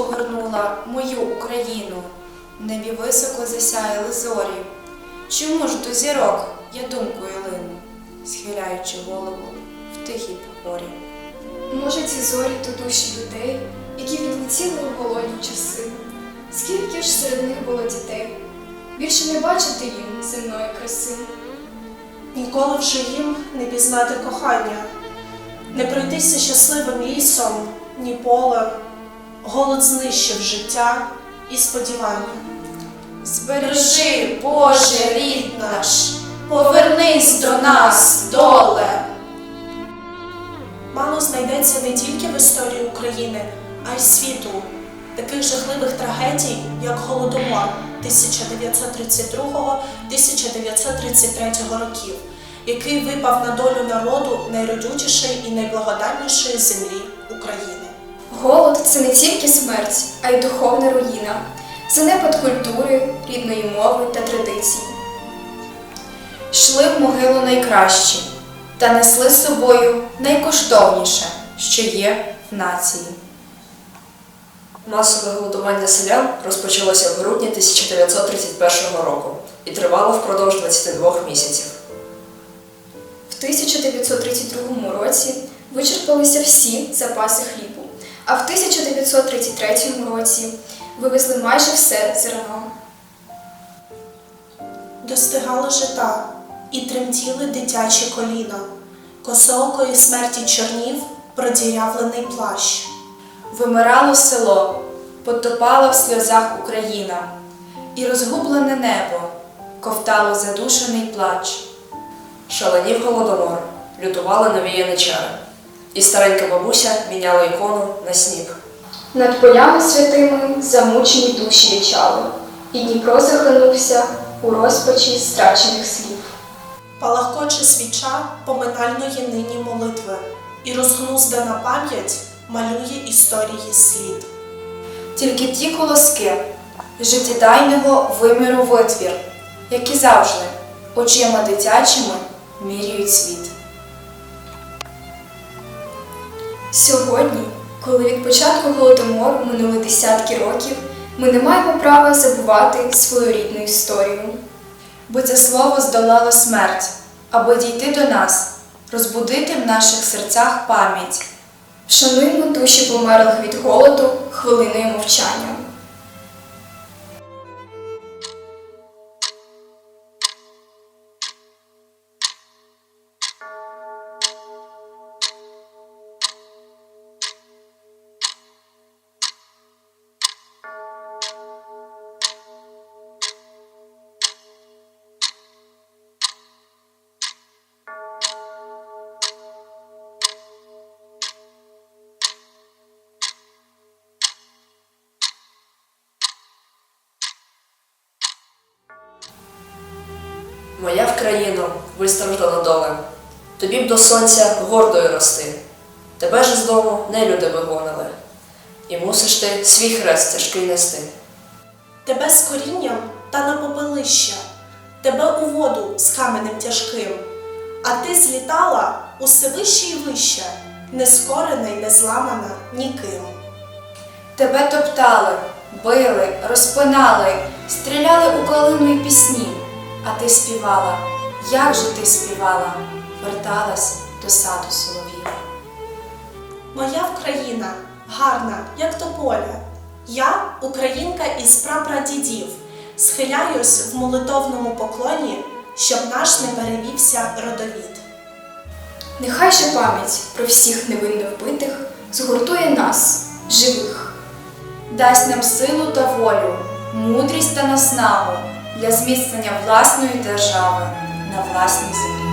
Огорнула мою Україну, в небі високо засяяли зорі. Чому ж до зірок я думкою лину, схиляючи голову в тихій покорі? Може, ці зорі то душі людей, які відлетіли у голодні часи. Скільки ж серед них було дітей? Більше не бачити їм земної краси. Ніколи вже їм не пізнати кохання, не пройтися щасливим лісом, ні полем. Голод знищив життя і сподівання. Збережи, Боже, рід наш, повернись до нас, доле. Мало знайдеться не тільки в історії України, а й світу таких жахливих трагедій, як Голодомор 1932-1933 років, який випав на долю народу найродючішої і найблагодатнішої землі України. Це не тільки смерть, а й духовна руїна, занепад культури, рідної мови та традицій. Йшли в могилу найкращі та несли з собою найкоштовніше, що є в нації. Масове голодування селян розпочалося в грудні 1931 року і тривало впродовж 22 місяців. В 1932 році вичерпалися всі запаси хлібу, а в 1933 році вивезли майже все зерно. Достигала жита і тремтіли дитячі коліна, косоокої смерті чорнів продірявлений плащ. Вимирало село, потопала в сльозах Україна, і розгублене небо ковтало задушений плач. Шаленів голодомор, лютували нові яничари. І старенька бабуся міняла ікону на сніп. Над полями святими замучені душі вічали, і Дніпро захлинувся у розпачі страчених слів. Палахкоче свіча поминальної нині молитви, і розгнуздана пам'ять малює історії слід. Тільки ті колоски життєдайного виміру витвір, які завжди очима дитячими міряють світ. Сьогодні, коли від початку голодомору минули десятки років, ми не маємо права забувати свою рідну історію. Бо це слово здолало смерть, аби дійти до нас, розбудити в наших серцях пам'ять. Шануємо душі померлих від голоду хвилиною мовчання. Моя в країну вистраждана доле. Тобі б до сонця гордою рости. Тебе ж з дому нелюди вигонили. І мусиш ти свій хрест тяжкий нести. Тебе з корінням та на попелище, тебе у воду з каменем тяжким, а ти злітала усе вище і вище, не скорена й не зламана ніким. Тебе топтали, били, розпинали, стріляли у калину й пісні, а ти співала, як же ти співала, верталась до саду солов'їв. Моя Вкраїна гарна, як тополя. Я, українка із прапрадідів, схиляюсь в молитовному поклоні, щоб наш не перевівся родовід. Нехай же пам'ять про всіх невинно вбитих згуртує нас, живих. дасть нам силу та волю, мудрість та наснагу для зміцнення власної держави на власній землі.